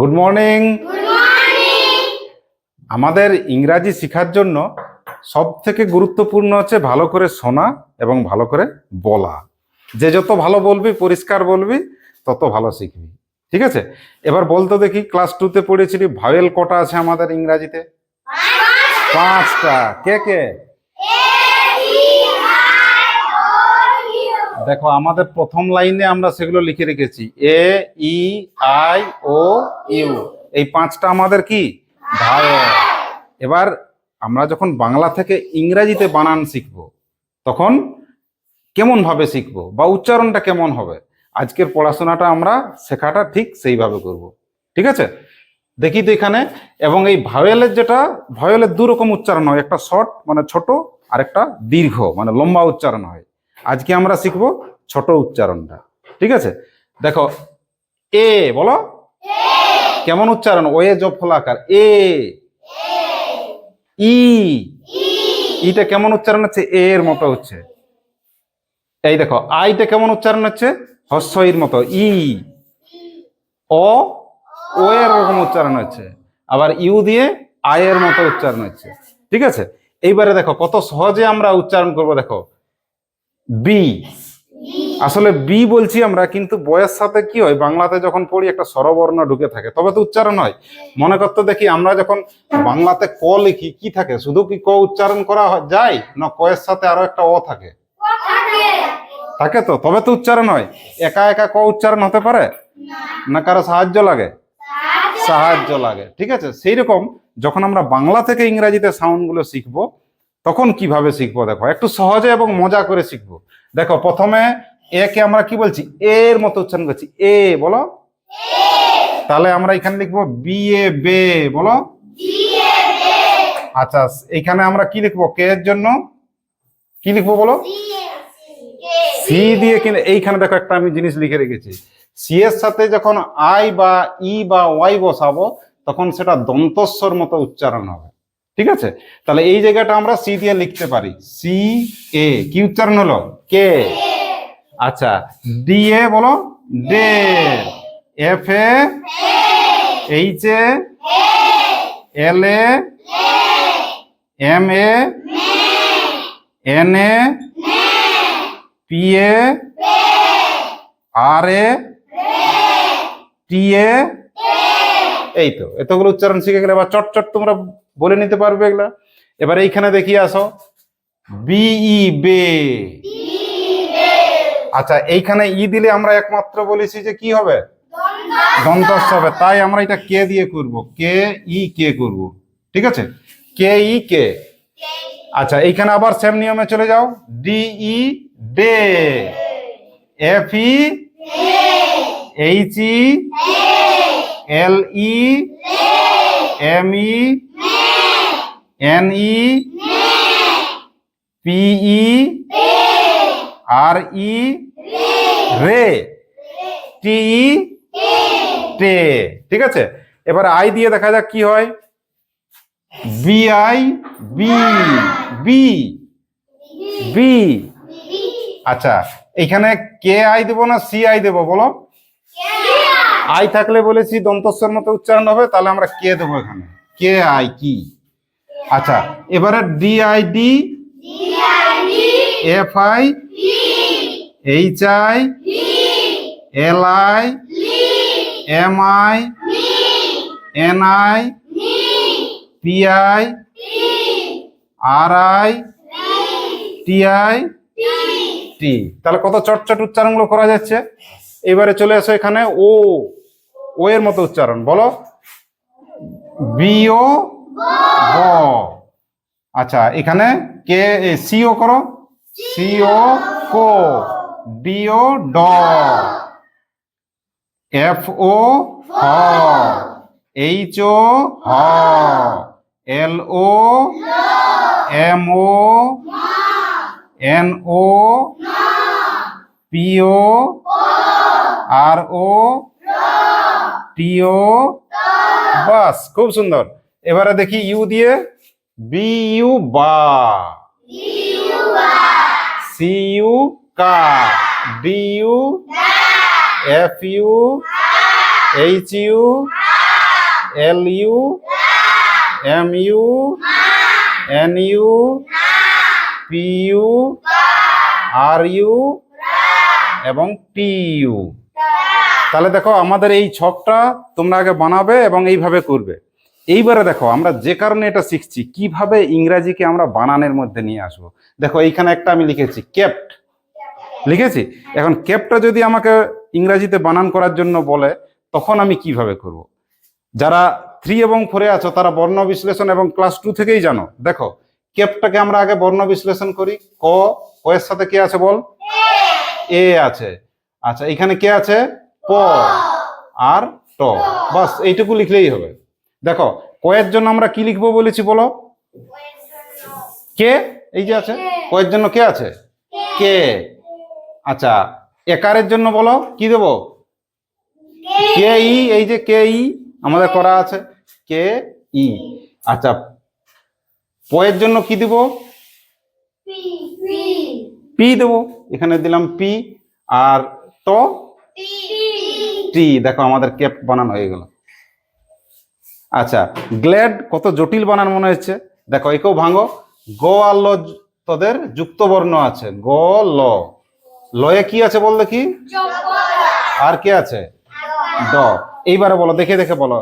Good morning আমাদের ইংরাজি শেখার জন্য সব থেকে গুরুত্বপূর্ণ হচ্ছে ভালো করে শোনা এবং ভালো করে বলা। যে যত ভালো বলবি পরিষ্কার বলবি তত ভালো শিখবি। ঠিক আছে? এবার বলতো দেখি ক্লাস টুতে পড়েছিলি ভাওয়েল কটা আছে আমাদের ইংরাজিতে? পাঁচটা। কে কে? দেখো, আমাদের প্রথম লাইনে আমরা সেগুলো লিখে রেখেছি। A, E, I, O, U. এই পাঁচটা আমাদের কি? ভাওয়েল এবার আমরা যখন বাংলা থেকে ইংরেজিতে বানান শিখব, তখন কেমন ভাবে শিখব বা উচ্চারণটা কেমন হবে? আজকের পড়াশোনাটা আমরা শেখাটা ঠিক সেইভাবে করব। ঠিক আছে? দেখি তো এখানে। এবং এই ভাওয়েলের যেটা, ভাওয়েলের দু রকম উচ্চারণ হয়। একটা শর্ট মানে ছোট আর একটা দীর্ঘ মানে লম্বা উচ্চারণ হয়। আজকে আমরা শিখব ছোট উচ্চারণটা। ঠিক আছে? দেখো এ বলো। কেমন উচ্চারণ? ওয়ে জব ফলাকার এ। ই। ইটা কেমন উচ্চারণ হচ্ছে? এ এর মতো হচ্ছে। এই দেখো আইটা কেমন উচ্চারণ হচ্ছে? হস্যইর মতো। ই। ও ও এর রকম উচ্চারণ হচ্ছে। আবার ইউ দিয়ে আয়ের মতো উচ্চারণ হচ্ছে। ঠিক আছে? এইবারে দেখো কত সহজে আমরা উচ্চারণ করব দেখো। বি। আসলে বি বলছি আমরা, কিন্তু বয়ের সাথে কি হয়, বাংলাতে যখন পড়ি একটা স্বরবর্ণ ঢুকে থাকে, তবে তো উচ্চারণ হয়। মনে করতে দেখি আমরা যখন বাংলাতে ক লিখি, কি থাকে? শুধু কি ক উচ্চারণ করা যায়? না ক এর সাথে আরও একটা অ থাকে? থাকে তো? তবে তো উচ্চারণ হয়। একা একা ক উচ্চারণ হতে পারে? না কারও সাহায্য লাগে? সাহায্য লাগে। ঠিক আছে? সেই রকম যখন আমরা বাংলা থেকে ইংরেজিতে সাউন্ডগুলো শিখব তখন কীভাবে শিখব? দেখো, একটু সহজে এবং মজা করে শিখব। দেখো, প্রথমে এ কে আমরা কি বলছি? এর মতো উচ্চারণ করছি। এ, বলো? তাহলে আমরা এখানে লিখব বি এ বে, বলো? আচ্ছা এখানে আমরা কি লিখব? কে এর জন্য? কি লিখব বলো? সি দিয়ে কিন্তু এইখানে দেখো একটা আমি জিনিস লিখে রেখেছি। সি এর সাথে যখন আই বা ই বা ওয়াই বসাবো, তখন সেটা দন্তস্বর মতো উচ্চারণ হবে। ঠিক আছে? তাহলে এই জায়গাটা আমরা সি দিয়ে লিখতে পারি। সি এ কি উচ্চারণ হলো? কে আচ্ছা ডি এ বলো day F A H A L A M A N A P A R A T A এই তো, এতগুলো উচ্চারণ শিখে গেলে এবার চট চট তোমরা বলে নিতে পারবে এগুলা। এবার এইখানে দেখিয়ে আসো। বিই বে। আচ্ছা এইখানে ই দিলে আমরা একমাত্র বলেছি যে কি হবে? দন্তস্ব হবে। তাই আমরা এটা কে দিয়ে করব? কে ই কে করব? ঠিক আছে? কে ই কে? আচ্ছা এইখানে আবার সেম নিয়মে চলে যাও। D E day F E H E L E M E N E P E R E রে টি ই টে ঠিক আছে? এবার আই দিয়ে দেখা যাক কি হয়। B I B B B আচ্ছা এখানে কে আই দেবো না সি আই দেবো বলো? আই থাকলে বলেছি দন্তস্বর মতো উচ্চারণ হবে, তাহলে আমরা কে দেবো এখানে। কে আই কি? আচ্ছা এবারে D I D F I H I L I M I N I P I R I T I T তাহলে কত চটচট উচ্চারণগুলো করা যাচ্ছে? এবারে চলে আসো এখানে ও ও এর মতো উচ্চারণ বলো। বিও ব আচ্ছা এখানে কে সিও করো। সিও কো, ডিও ড। এফ ও হ। এইচ ও হ। L O M O N O P O R O T O. বাস, খুব সুন্দর। এবারে দেখি ইউ দিয়ে বি ইউ বা। সি ইউ কা। D U F U H U L U M U N U P U R U এবং T you. তাহলে দেখো আমাদের এই ছকটা তোমরা আগে বানাবে এবং এইভাবে করবে। এইবারে দেখো, আমরা যে কারণে এটা শিখছি, কীভাবে ইংরাজিকে আমরা বানানের মধ্যে নিয়ে আসব। দেখো, এইখানে একটা আমি লিখেছি কেপ্ট লিখেছি? এখন কেপটা যদি আমাকে ইংরাজিতে বানান করার জন্য বলে, তখন আমি কীভাবে করব। যারা থ্রি এবং ফোরে আছো, তারা বর্ণ বিশ্লেষণ এবং ক্লাস টু থেকেই জানো। দেখো কেপটাকে আমরা আগে বর্ণ বিশ্লেষণ করি। ক ক এর সাথে কে আছে বল? এ আছে। আচ্ছা এখানে কে আছে? প। আর ট। বাস, এইটুকু লিখলেই হবে। দেখো, কয়ের জন্য আমরা কি লিখব বলেছি বলো? কে? এই যে আছে। কয়ের জন্য কে আছে? কে। আচ্ছা একারের জন্য বলো, কি দেবো? কে ই, এই যে কে ই, আমাদের করা আছে। কে ই। আচ্ছা পয়ের জন্য কি দিব? পি দেবো। এখানে দিলাম পি, আর ট টি। দেখো, আমাদের কেপ বানানো হয়ে গেল। আচ্ছা গ্ল্যাড কত জটিল বানান মনে হচ্ছে? দেখো, একেও ভাঙো। গ আর ল তোদের যুক্ত বর্ণ আছে। গ ল লয়ে কি আছে বল দেখি? আর কে আছে? ড। এইবারে বলো, দেখে দেখে বলো।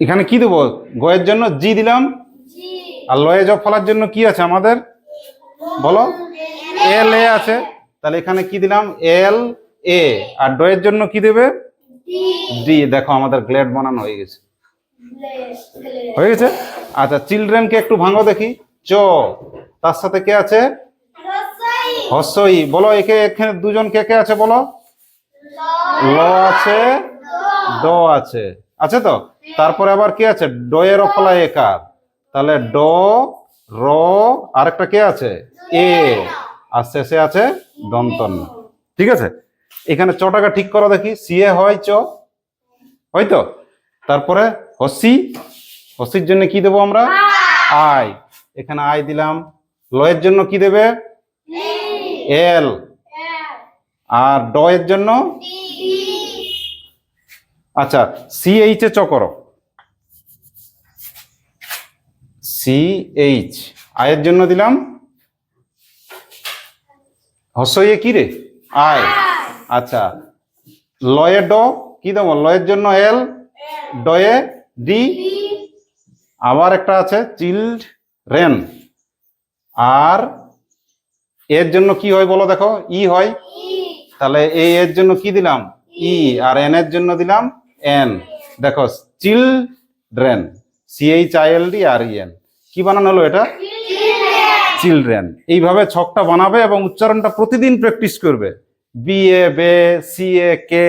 এখানে কি দেবো? গয়ের জন্য জি দিলাম। আর লয়ে জ ফলার জন্য কি আছে আমাদের? বলো। এল এ আছে। তাহলে এখানে কি দিলাম? এল এ। আর ডয়ের জন্য কি দেবে? ডি দেখো আমাদের গ্লেড বানানো হয়ে গেছে। হয়ে গেছে? আচ্ছা চিলড্রেনকে একটু ভাঙো দেখি। চ, তার সাথে কে আছে? হস্যই বলো, একে এখানে দুজন কে কে আছে বলো? ল আছে ড আছে। আছে তো? তারপরে আবার কে আছে? ড ডয়ের ফলা একার। তাহলে ড, র, আরেকটা কে আছে? এ। আর শেষে আছে দন্তন্য। ঠিক আছে? এখানে চটাকা ঠিক করো দেখি। সিএ হয় চ। হয়তো তারপরে হসি। হসির জন্য কি দেবো আমরা? আই। এখানে আই দিলাম। লয়ের জন্য কি দেবে? এল। আর ড এর জন্য? আচ্ছা সি এইচ এ চ করো। C H. আয়ের জন্য দিলাম। হসইয়ে কি রে? আয়। আচ্ছা। লয়ে ড কি দেবো? লয়ের জন্য এল ডয়ে ডি। আবার একটা আছে চিল্ড রেন। আর এর জন্য কি হয় বলো দেখো? ই হয়। তাহলে এই এর জন্য কি দিলাম? ই। আর এন এর জন্য দিলাম এন। দেখো children C H I L D R E. N বানানো হলো এটা? চিলড্রেন এইভাবে ছকটা বানাবে এবং উচ্চারণটা প্রতিদিন প্র্যাকটিস করবে। বি এ বে C A K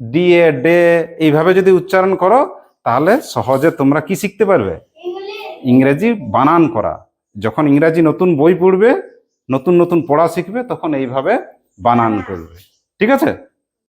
D A day এইভাবে যদি উচ্চারণ করো, তাহলে সহজে তোমরা কি শিখতে পারবে? ইংরেজি বানান করা। যখন ইংরাজি নতুন বই পড়বে, নতুন নতুন পড়া শিখবে, তখন এইভাবে বানান করবে। ঠিক আছে?